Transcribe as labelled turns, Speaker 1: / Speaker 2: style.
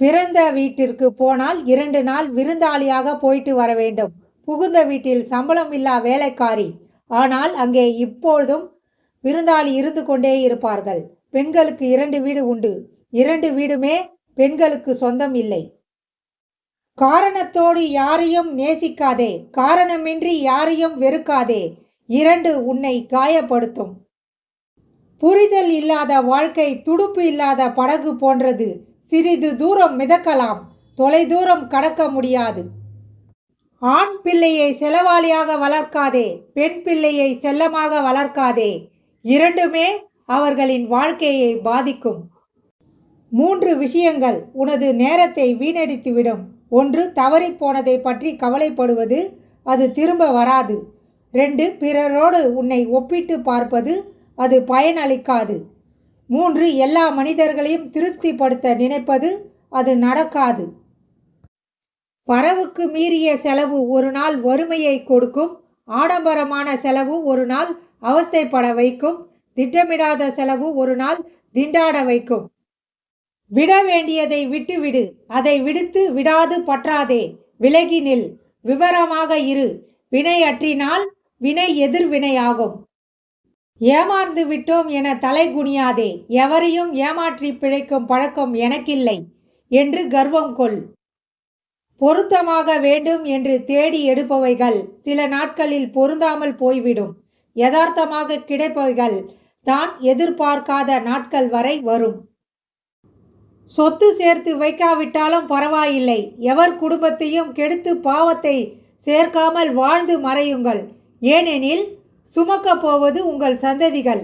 Speaker 1: பிறந்த வீட்டிற்கு போனால் இரண்டு நாள் விருந்தாளியாக போயிட்டு வர வேண்டும். புகுந்த வீட்டில் சம்பளம் இல்லா வேலைக்காரி. ஆனால் அங்கே இப்பொழுதும் விருந்தாளி இருந்து கொண்டே இருப்பார்கள். பெண்களுக்கு இரண்டு வீடு உண்டு. இரண்டு வீடுமே பெண்களுக்கு சொந்தம் இல்லை. காரணத்தோடு யாரையும் நேசிக்காதே. காரணமின்றி யாரையும் வெறுக்காதே. இரண்டு உன்னை காயப்படுத்தும். புரிதல் இல்லாத வாழ்க்கை துடுப்பு இல்லாத படகு போன்றது. சிறிது தூரம் மிதக்கலாம். தொலைதூரம் கடக்க முடியாது. ஆண் பிள்ளையை செலவாளியாக வளர்க்காதே பெண் பிள்ளையை செல்லமாக வளர்க்காதே. இரண்டுமே அவர்களின் வாழ்க்கையை பாதிக்கும். மூன்று விஷயங்கள் உனது நேரத்தை வீணடித்துவிடும். ஒன்று தவறிப் போனதை பற்றி கவலைப்படுவது அது திரும்ப வராது. ரெண்டு பிறரோடு உன்னை ஒப்பிட்டு பார்ப்பது அது பயனளிக்காது. மூன்று எல்லா மனிதர்களையும் திருப்திப்படுத்த நினைப்பது அது நடக்காது. வரவுக்கு மீறிய செலவு ஒரு நாள் வறுமையை கொடுக்கும் ஆடம்பரமான செலவு ஒரு நாள் அவஸ்தைப்பட வைக்கும் திட்டமிடாத செலவு ஒரு நாள் திண்டாட வைக்கும். விட வேண்டியதை விட்டுவிடு அதை விடுத்து விடாது பற்றாதே விலகி நில் விவரமாக இரு வினையற்றினால் வினை எதிர்வினையாகும். ஏமாந்து விட்டோம் என தலை குனியாதே. எவரையும் ஏமாற்றி பிழைக்கும் பழக்கம் எனக்கில்லை என்று கர்வம் கொள். பொருத்தமாக வேண்டும் என்று தேடி எடுப்பவைகள் சில நாட்களில் பொருந்தாமல் போய்விடும். யதார்த்தமாக கிடைப்பவைகள் தான் எதிர்பார்க்காத நாட்கள் வரை வரும். சொத்து சேர்த்து வைக்காவிட்டாலும் பரவாயில்லை. எவர் குடும்பத்தையும் கெடுத்து பாவத்தை சேர்க்காமல் வாழ்ந்து மறையுங்கள். ஏனெனில் சுமக்கப் போவது உங்கள் சந்ததிகள்.